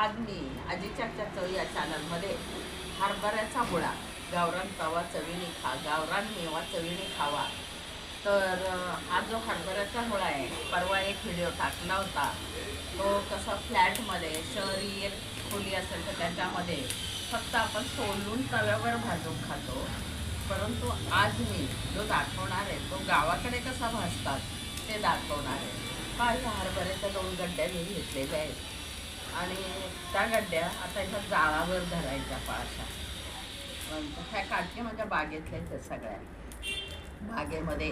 आज मी आजीच्या चव या चॅनलमध्ये हरभऱ्याचा मुळा गावरान तवा चवीने खा. गावरान मेवा चवीने खावा. तर आज हा जो हरभऱ्याचा मुळा आहे परवा एक व्हिडिओ टाकला होता. तो कसा फ्लॅटमध्ये शहरी एक खोली असेल तर त्याच्यामध्ये फक्त आपण सोलून तव्यावर भाजून खातो. परंतु आज मी जो दाखवणार आहे तो गावाकडे कसा भाजतात ते दाखवणार आहे. पाच हरभऱ्याच्या दोन गड्ड्या मी घेतलेल्या आहेत. आणि त्या गड्ड्या आता एका जाळावर धरायच्या पाळशा म्हणजे ह्या काटके माझ्या बागेतल्या आहेत सगळ्या. बागेमध्ये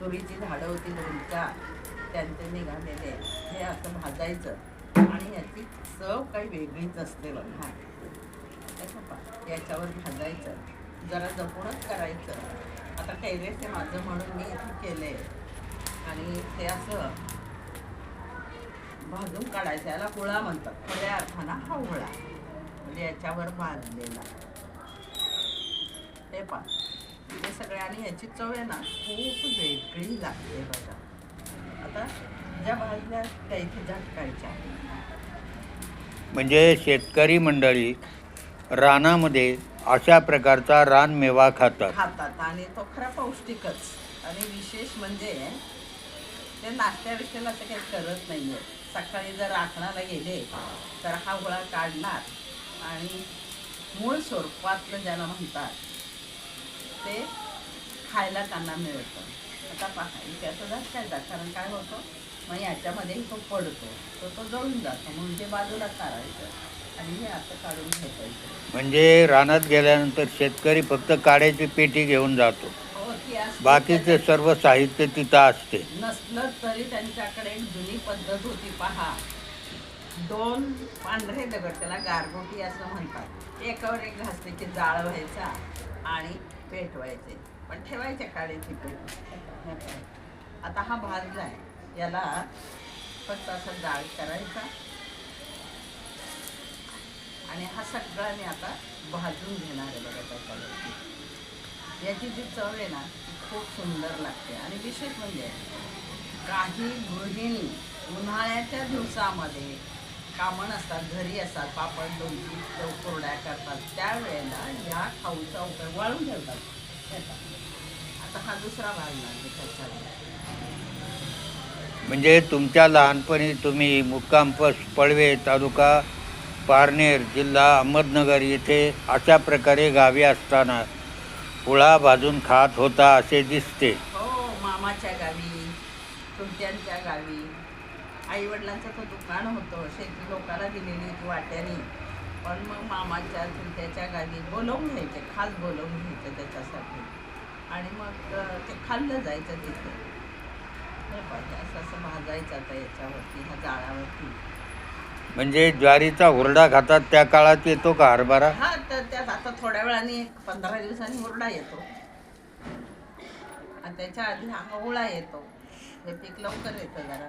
तुरीची झाडं होती दोन त्यांचे निघालेले. हे असं भाजायचं आणि याची चव काही वेगळीच असते बघा. त्याचं याच्यावर भाजायचं. जरा जपूनच करायचं. आता टेरेस हे माझं म्हणून मी इथे केले आणि ते असं भाजून काढायचं याला हुळा म्हणतात. खऱ्या अर्थानं हा हुळा म्हणजे याच्यावर भाजलेला. हे पा ते सगळे आणि ह्याची चव आहे ना खूप वेगळी लागते बघा. आता ज्या भाजल्या त्या इथे झटकायच्या. म्हणजे शेतकरी मंडळी रानामध्ये अशा प्रकारचा रानमेवा खातात. खातात आणि तो खरा पौष्टिकच. आणि विशेष म्हणजे ते नाश्त्या विषयाला असं काही करत नाही आहे सकाळी जर राखणाला गेले तर हा गोळा काढणार आणि मूळ स्वरूपातलं ज्याला म्हणतात ते खायला त्यांना मिळतं. आता पहा त्याचं जास्त कारण काय होतं? मग याच्यामध्येही तो पडतो तो तो जळून जातो म्हणून ते बाजूला काढायचं आणि हे असं काढून घेतायचं म्हणजे रानात गेल्यानंतर शेतकरी फक्त काड्याची पेटी घेऊन जातो. बाकीचे सर्व साहित्य तिथं असते. नसलं तरी त्यांच्याकडे एक जुनी पद्धत होती पहा. दोन पांढरे दगड त्याला गारगोटी असं म्हणतात. एकावर एक घासलेची जाळ व्हायचा आणि पेटवायचे. पण ठेवायचे काढायची पेट. आता हा भाजलाय याला फक्त असं जाळ करायचा. आणि हा सगळा मी आता भाजून घेणार आहे बघा त्याच्यावरती. याची जी चव आहे ना ती खूप सुंदर लागते. आणि विशेष म्हणजे काही गृहिणी उन्हाळ्याच्या दिवसामध्ये कामण असतात घरी असतात पापड लोणची चव कोरड्या करतात. त्यावेळेला ह्या खाऊचा उपयोग वाळून ठेवतात. आता हा दुसरा भाग लागतो त्याच्यावर. म्हणजे तुमच्या लहानपणी तुम्ही मुक्काम पळवे तालुका पारनेर जिल्हा अहमदनगर येथे अशा प्रकारे गावी असताना पुळा भाजून खात होता असे दिसते. हो मामाच्या गावी चुलत्यांच्या गावी. आई वडिलांचं तो दुकान होतं शेती लोकांना दिलेली होती वाट्याने. पण मग मामाच्या चुलत्याच्या गावी बोलवून घ्यायचे खास बोलवून घ्यायचं त्याच्यासाठी. आणि मग ते खाल्लं जायचं तिथे. असं असं भाजायचं आता याच्यावरती ह्या जाळावरती म्हणजे ज्वारीचा हुरडा खातात त्या काळात येतो का हरभरा? हा तर त्यात आता थोड्या वेळाने पंधरा दिवसांनी हुरडा येतो. आणि त्याच्या आधी हा ओळा येतो. हे पीक लवकर येतं जरा.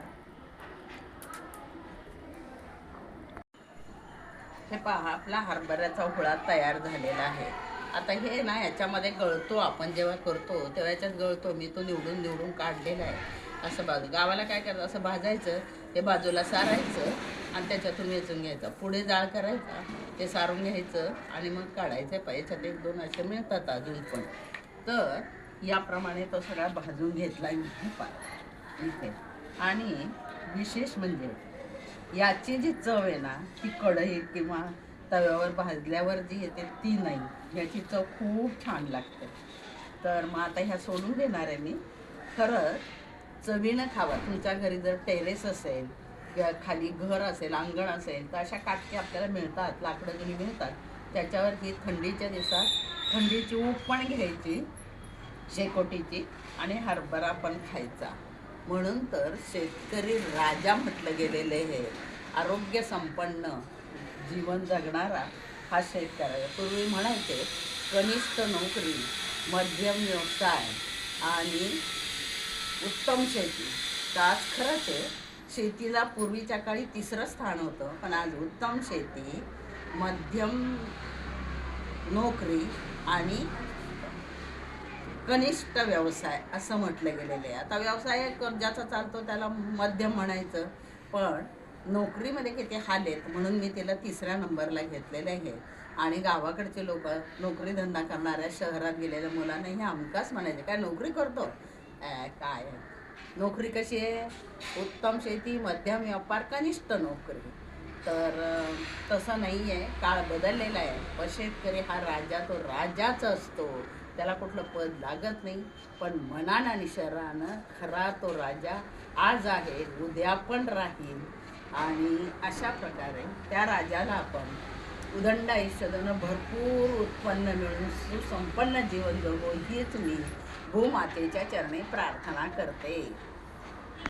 हे पहा आपला हरभऱ्याचा हुळा तयार झालेला आहे. आता हे ना याच्यामध्ये गळतो आपण जेव्हा करतो तेव्हा याच्यात गळतो. मी तो निवडून निवडून काढलेला आहे. असं बाजू गावाला काय करतं असं भाजायचं. ते बाजूला सारायचं आणि त्याच्यातून वेचून घ्यायचं. पुढे जाळ करायचा ते सारून घ्यायचं आणि मग काढायचं पाय याच्यात एक दोन असे मिळतात अजून पण. तर याप्रमाणे तो सगळा भाजून घेतला मी. इथे आणि विशेष म्हणजे याची जी चव आहे ना ती कढईत किंवा तव्यावर भाजल्यावर जी येते ती नाही. याची चव खूप छान लागते. तर मग आता ह्या सोडून देणार आहे मी. खरं चवीनं खावा. तुमच्या घरी जर टेरेस असेल किंवा खाली घर असेल अंगण असेल तर अशा काटके आपल्याला मिळतात लाकडं जुनी मिळतात. त्याच्यावरती थंडीच्या दिवसात थंडीची ऊब पण घ्यायची शेकोटीची आणि हरभरा पण खायचा. म्हणून तर शेतकरी राजा म्हटलं गेलेले हे आरोग्य संपन्न जीवन जगणारा हा शेतकऱ्या पूर्वी म्हणायचे कनिष्ठ नोकरी मध्यम व्यवसाय आणि उत्तम शेती. तर आज खरंच आहे शेतीला पूर्वीच्या काळी तिसरं स्थान होतं पण आज उत्तम शेती मध्यम नोकरी आणि कनिष्ठ व्यवसाय असं म्हटलं गेलेलं आहे. आता व्यवसाय ज्याचा चालतो त्याला मध्यम म्हणायचं पण नोकरीमध्ये किती हाल आहेत म्हणून मी तिला तिसऱ्या नंबरला घेतलेलं आहे. आणि गावाकडचे लोक नोकरी धंदा करणाऱ्या शहरात गेलेल्या मुलांना हे हमखास म्हणायचे काय नोकरी करतो? काय नोकरी कशी आहे? उत्तम शेती मध्यम व्यापार कनिष्ठ नोकरी. तर तसं नाही आहे काळ बदललेला आहे. पण शेतकरी हा राजा तो राजाच असतो. त्याला कुठलं पद लागत नाही. पण मनानं आणि शरीरानं खरा तो राजा आज आहे उद्या पण राहील. आणि अशा प्रकारे त्या राजाला आपण उदंड आयुष्य देणं भरपूर उत्पन्न मिळून सुसंपन्न जीवन जगो हीच मी भूमातेच्या चरणी प्रार्थना करते.